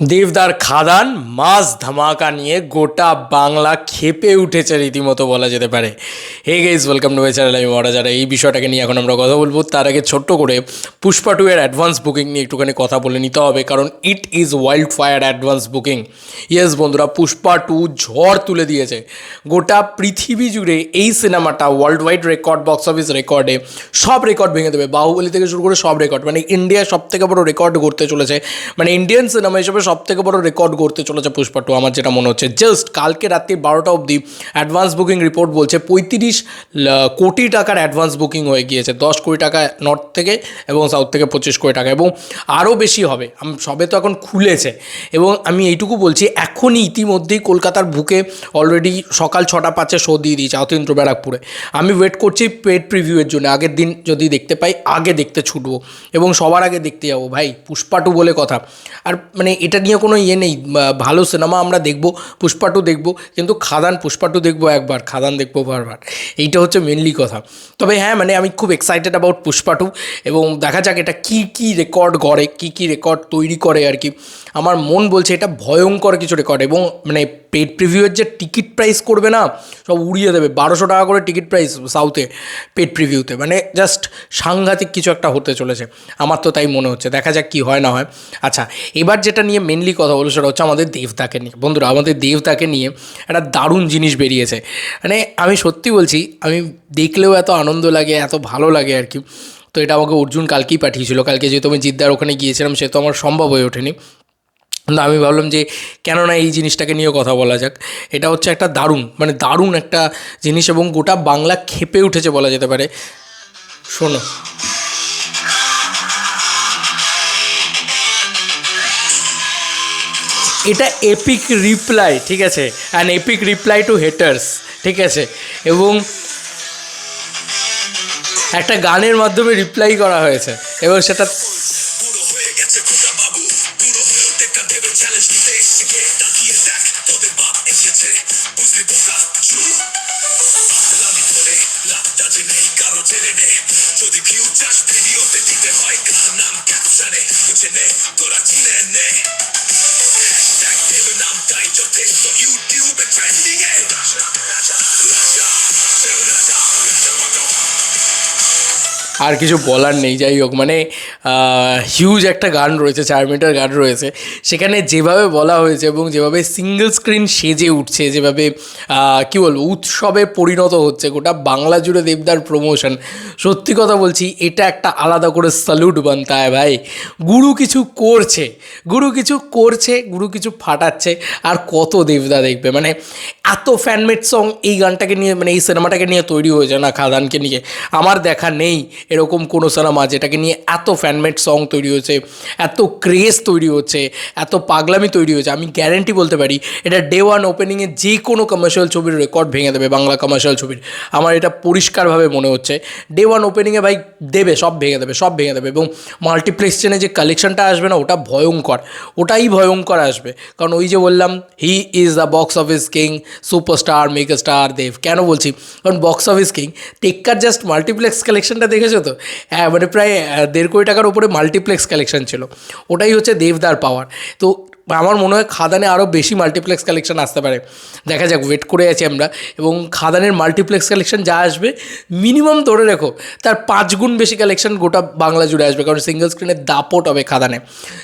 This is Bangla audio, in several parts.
দেবদার খাদান মাস ধামাকা নিয়ে গোটা বাংলা খেপে উঠেছে রীতিমতো বলা যেতে পারে। Hey guys welcome to my channel আমি মহারাজারা এই বিষয়টাকে নিয়ে এখন আমরা কথা বলব। তার আগে ছোট্ট করে পুষ্পা টু এর অ্যাডভান্স বুকিং নিয়ে একটুখানি কথা বলে নিতে হবে, কারণ it is wild fire advance booking yes বন্ধুরা, পুষ্পা টু ঝড় তুলে দিয়েছে। গোটা পৃথিবী জুড়ে এই সিনেমাটা world wide record box office রেকর্ডে সব রেকর্ড ভেঙে দেবে। বাহুবলি থেকে শুরু করে সব রেকর্ড মানে ইন্ডিয়ার সব থেকে বড় রেকর্ড করতে চলেছে। মানে ইন্ডিয়ান সিনেমা হিসেবে সব থেকে বড় রেকর্ড করতে চলেছে পুষ্পা টু, আমার যেটা মনে হচ্ছে। জাস্ট কালকে রাত্রি বারোটা অবধি অ্যাডভান্স বুকিং রিপোর্ট বলছে, পঁয়ত্রিশ কোটি টাকার অ্যাডভান্স বুকিং হয়ে গিয়েছে, দশ কোটি টাকা নর্থ থেকে এবং সাউথ থেকে পঁচিশ কোটি টাকা, এবং আরও বেশি হবে। সবে তো এখন খুলেছে। এবং আমি এইটুকু বলছি, এখনই ইতিমধ্যেই কলকাতার বুকে অলরেডি সকাল ছটা পাঁচে শো দিয়ে দিয়েছে অতীন্দ্র ব্যারাকপুরে। আমি ওয়েট করছি পেড প্রিভিউয়ের জন্য, আগের দিন যদি দেখতে পাই, আগে দেখতে ছুটবো। এবং সবার আগে দেখতে যাব। ভাই, পুষ্পা টু বলে কথা। আর মানে এটা নিয়ে কোনো ইয়ে নেই। ভালো সিনেমা আমরা দেখব পুষ্পা টু দেখব, কিন্তু খাদান পুষ্পা টু দেখব একবার, খাদান দেখব বারবার। এইটা হচ্ছে মেনলি কথা। তবে হ্যাঁ মানে আমি খুব এক্সাইটেড অ্যাবাউট পুষ্পা টু এবং দেখা যাক এটা কী কী রেকর্ড গড়ে, কী কী রেকর্ড তৈরি করে আর কি। আমার মন বলছে এটা ভয়ঙ্কর কিছু রেকর্ড এবং মানে পেড প্রিভিউয়ের যে টিকিট প্রাইস করবে না, সব উড়িয়ে দেবে। বারোশো টাকা করে টিকিট প্রাইস সাউথে পেড প্রিভিউতে মানে জাস্ট সাংঘাতিক কিছু একটা হতে চলেছে। আমার তো তাই মনে হচ্ছে। দেখা যাক কী হয়, না হয়। আচ্ছা এবার যেটা নিয়ে মেনলি কথা বলো সেটা হচ্ছে আমাদের দেবতাকে নিয়ে। বন্ধুরা, আমাদের দেবতাকে নিয়ে একটা দারুণ জিনিস বেরিয়েছে। মানে আমি সত্যি বলছি, আমি দেখলেও এত আনন্দ লাগে, এত ভালো লাগে আর কি। তো এটা আমাকে অর্জুন কালকেই পাঠিয়েছিল। কালকে যেহেতু আমি জিদ্দার ওখানে গিয়েছিলাম, সে তো আমার সম্ভব হয়ে ওঠেনি। কিন্তু আমি ভাবলাম যে কেননা এই জিনিসটাকে নিয়ে কথা বলা যাক। এটা হচ্ছে একটা দারুণ মানে দারুণ একটা জিনিস এবং গোটা বাংলা খেপে উঠেছে বলা যেতে পারে। শোনো। এটা এপিক রিপ্লাই ঠিক আছে? And epic reply to haters ঠিক আছে? এবং একটা গানের মাধ্যমে রিপ্লাই করা হয়েছে। এবং সেটা পাগলামি করে লাভটা যে নেই কারও জেনে নে যদি ভিউ চাস ভিডিওতে দিতে হয় কার নাম ক্যাপশনে বুঝে নে তোরা চিনে নে হ্যাশট্যাগ দেবে নামটাই আর কিছু বলার নেই, যাই হোক। মানে হিউজ একটা গান রয়েছে, চার মিটার গান রয়েছে। সেখানে যেভাবে বলা হয়েছে এবং যেভাবে সিঙ্গেল স্ক্রিন সেজে উঠছে, যেভাবে কি বলব, উৎসবে পরিণত হচ্ছে, গোটা বাংলা জুড়ে দেবদার প্রমোশন সত্যি কথা বলছি, এটা একটা আলাদা করে স্যালুট বানতে হয় ভাই। গুরু কিছু করছে, গুরু কিছু করছে, গুরু কিছু ফাটাচ্ছে, আর কত দেবদা দেখবে। মানে এত ফ্যানমেড সং এই গানটাকে নিয়ে মানে এই সিনেমাটাকে নিয়ে তৈরি হয়েছে না, খাদানকে নিয়ে। আমার দেখা নেই এরকম কোনো সিনেমা যেটাকে নিয়ে এত ফ্যানমেড সং তৈরি হয়েছে, এত ক্রেজ তৈরি হচ্ছে, এত পাগলামি তৈরি হয়েছে, আমি গ্যারেন্টি বলতে পারি এটা ডে ওয়ান ওপেনিংয়ে যে কোনো কমার্শিয়াল ছবির রেকর্ড ভেঙে দেবে, বাংলা কমার্শিয়াল ছবির। আমার এটা পরিষ্কারভাবে মনে হচ্ছে। ডে ওয়ান ওপেনিংয়ে ভাই দেবে, সব ভেঙে দেবে, সব ভেঙে দেবে এবং মাল্টিপ্লেক্স চেনে যে কালেকশনটা আসবে না, ওটা ভয়ঙ্কর, ওটাই ভয়ঙ্কর আসবে। কারণ ওই যে বললাম he is the box office king superstar mega star Dev. কেন বলছি? কারণ বক্স অফিস কিং টেক্কার জাস্ট মাল্টিপ্লেক্স কালেকশনটা দেখেছ? তো? হ্যাঁ মানে প্রায় দেড় কোটি টাকার উপরে মাল্টিপ্লেক্স কালেকশন ছিল। ওটাই হচ্ছে দেবদার পাওয়ার তো আমার মনে হয় খাদানে আরও বেশি মাল্টিপ্লেক্স কালেকশন আসতে পারে। দেখা যাক ওয়েট করে আছি আমরা। এবং খাদানের মাল্টিপ্লেক্স কালেকশন যা আসবে মিনিমাম ধরে রেখো, তার পাঁচ গুণ বেশি কালেকশন গোটা বাংলা জুড়ে আসবে। কারণ সিঙ্গেল স্ক্রিনের দাপট হবে খাদানে।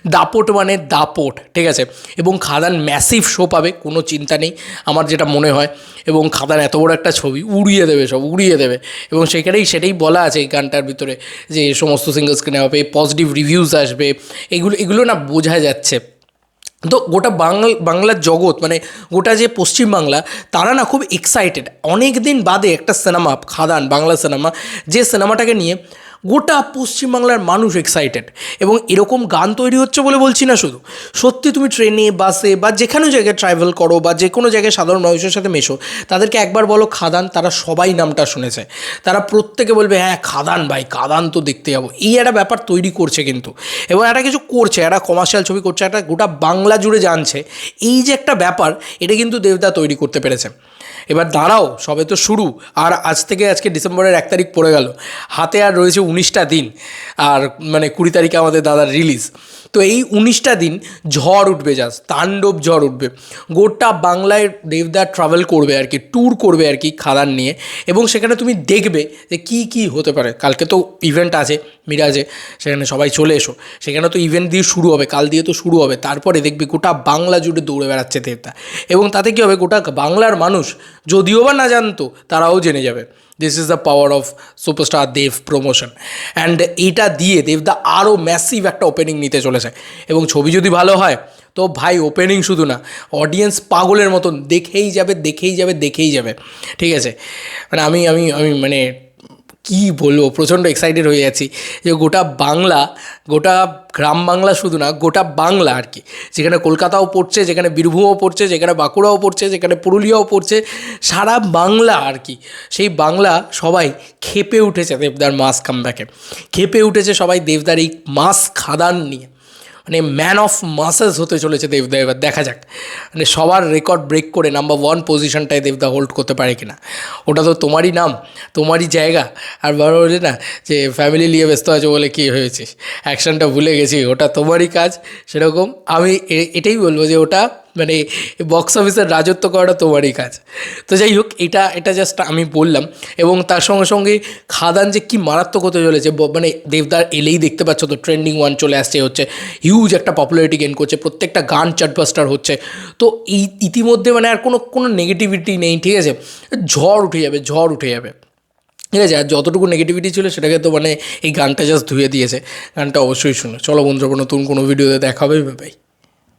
দাপট মানে দাপট, ঠিক আছে? এবং খাদান ম্যাসিভ শো পাবে, কোনো চিন্তা নেই, আমার যেটা মনে হয়। এবং খাদান এত বড় একটা ছবি, উড়িয়ে দেবে সব, উড়িয়ে দেবে। এবং সেখানেই, সেটাই বলা আছে এই গানটার ভিতরে, যে সমস্ত সিঙ্গেল স্ক্রিনে হবে পজিটিভ রিভিউজ আসবে, এগুলো এগুলো না বোঝা যাচ্ছে। তো গোটা বাংলা, বাংলার জগৎ মানে গোটা যে পশ্চিমবাংলা, তারা না খুব এক্সাইটেড অনেক দিন বাদে একটা সিনেমা খাদান, বাংলা সিনেমা যে সিনেমাটাকে নিয়ে গোটা পশ্চিমবাংলার মানুষ এক্সাইটেড এবং এরকম গান তৈরি হচ্ছে বলে বলছি না শুধু। সত্যি তুমি ট্রেনে বাসে বা যেখানে জায়গায় ট্রাভেল করো বা যে কোনো জায়গায় সাধারণ মানুষের সাথে মেশো, তাদেরকে একবার বলো খাদান, তারা সবাই নামটা শুনেছে। তারা প্রত্যেকে বলবে হ্যাঁ খাদান ভাই, খাদান তো দেখতে যাব। এই একটা ব্যাপার তৈরি করছে কিন্তু। এবং একটা কিছু করছে, একটা কমার্শিয়াল ছবি করছে, একটা গোটা বাংলা জুড়ে জানছে। এই যে একটা ব্যাপার, এটা কিন্তু দেবদা তৈরি করতে পেরেছে। এবার দাঁড়াও, সবে তো শুরু। আর আজ থেকে আজকে ডিসেম্বরের এক তারিখ পড়ে গেল। হাতে আর রয়েছে উনিশটা দিন। আর মানে কুড়ি তারিখে আমাদের দাদার রিলিজ তো এই উনিশটা দিন ঝড় উঠবে জাস্ট তাণ্ডব ঝড় উঠবে। গোটা বাংলায় দেবদা ট্রাভেল করবে আর কি ট্যুর করবে আর কি খাদান নিয়ে। এবং সেখানে তুমি দেখবে যে কি কি হতে পারে। কালকে তো ইভেন্ট আছে, মিরাজে, সেখানে সবাই চলে এসো। সেখানে তো ইভেন্ট দিয়ে শুরু হবে, কাল দিয়ে তো শুরু হবে। তারপরে দেখবে গোটা বাংলা জুড়ে দৌড়ে বেড়াচ্ছে দেবদা। এবং তাতে কী হবে? গোটা বাংলার মানুষ যদিও বা না জানতো, তারাও জেনে যাবে। This is the power of superstar Dev promotion and এটা দিয়ে দেবদা আরও ম্যাসিভ একটা ওপেনিং নিতে চলেছে। এবং ছবি যদি ভালো হয়, তো ভাই ওপেনিং শুধু না অডিয়েন্স পাগলের মতন দেখেই যাবে দেখেই যাবে দেখেই যাবে। ঠিক আছে? মানে আমি আমি আমি মানে কি বলব? প্রচণ্ড এক্সাইটেড হয়ে যাচ্ছি যে গোটা বাংলা, গোটা গ্রাম বাংলা শুধু না, গোটা বাংলা আর কি। যেখানে কলকাতাও পড়ছে, যেখানে বীরভূমও পড়ছে, যেখানে বাঁকুড়াও পড়ছে, যেখানে পুরুলিয়াও পড়ছে, সারা বাংলা আর কি। সেই বাংলা সবাই খেপে উঠেছে দেবদার মাস কামব্যাকে খেপে উঠেছে সবাই দেবদার এই মাস খাদান নিয়ে। মানে ম্যান অফ মাসেস হতে চলেছে দেবদা, এবার দেখা যাক। মানে সবার রেকর্ড ব্রেক করে নাম্বার ওয়ান পজিশনটায় দেবদা হোল্ড করতে পারে কিনা। ওটা তো তোমারই নাম, তোমারই জায়গা। আর বড় বলে না, যে ফ্যামিলি নিয়ে ব্যস্ত আছে বলে কী হয়েছে? অ্যাকশনটা ভুলে গেছি, ওটা তোমারই কাজ, সেরকম আমি এটাই বলব যে ওটা মানে বক্স অফিসের রাজত্ব করাটা তোমারই কাজ। তো যাই হোক, এটা এটা জাস্ট আমি বললাম, এবং তার সঙ্গে সঙ্গে খাদান যে কি মারাত্মক হতে চলেছে মানে দেবদার এলেই দেখতে পাচ্ছ তো ট্রেন্ডিং ওয়ান চলে আসছে হচ্ছে হিউজ একটা পপুলারিটি গেন করছে, প্রত্যেকটা গান চার্টবাস্টার হচ্ছে। তো এই, ইতিমধ্যে মানে আর কোনো কোনো নেগেটিভিটি নেই, ঠিক আছে? ঝড় উঠে যাবে, ঝড় উঠে যাবে। ঠিক আছে? আর যতটুকু নেগেটিভিটি ছিল সেটাকে তো মানে এই গানটা জাস্ট ধুয়ে দিয়েছে। গানটা অবশ্যই শুনো। চলো বন্ধুরা, নতুন কোনো ভিডিওতে দেখা হবে